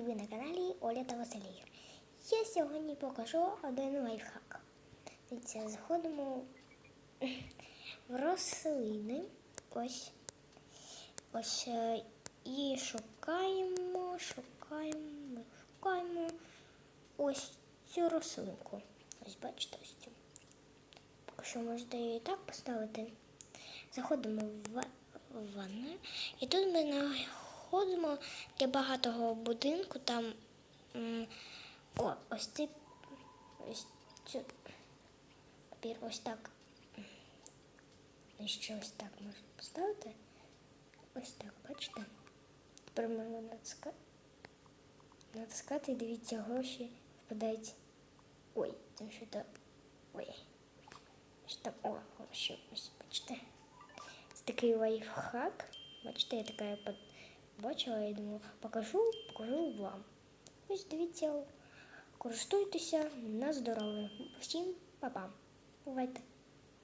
і ви на каналі Оля та Василій. Я сьогодні покажу один лайфхак. Дивіться, заходимо в рослини. Ось. Ось. е, І шукаємо, шукаємо, шукаємо ось цю рослинку. Ось бачите ось цю. Поки що можете її так поставити. Заходимо в ва- ванну. І тут ми знаходимо для багатого будинку там о, ось цей ось цю папір ось так. Ще ось так можна поставити. Ось так, бачите? Тепер можна натискати. Натискати і дивіться, гроші впадають. Ой, там що то. Ой. Ось так, о, гроші, ось, бачите. Це такий лайфхак. Бачите, я така бачила і думаю, покажу, покажу вам. Ось дивіться, користуйтеся на здоров'я. Всім па-па. Бувайте.